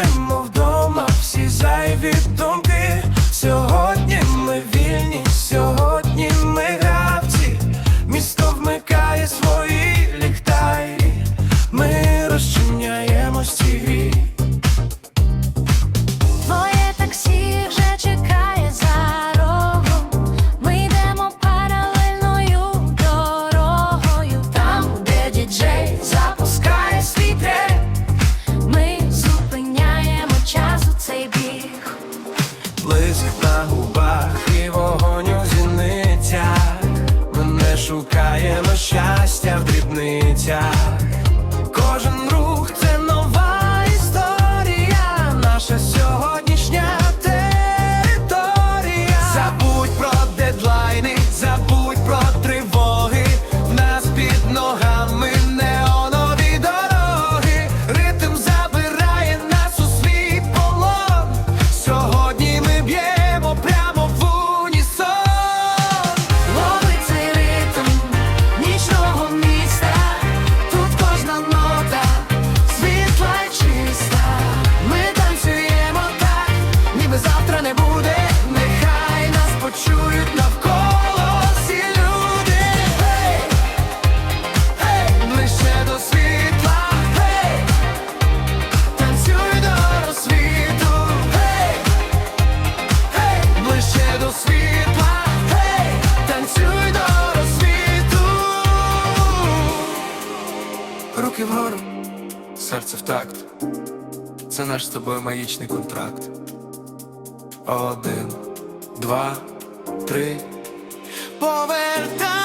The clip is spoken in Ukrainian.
Extremo руки вгору, серце в такт, це наш з тобою магічний контракт. Один, два, три. Повертай!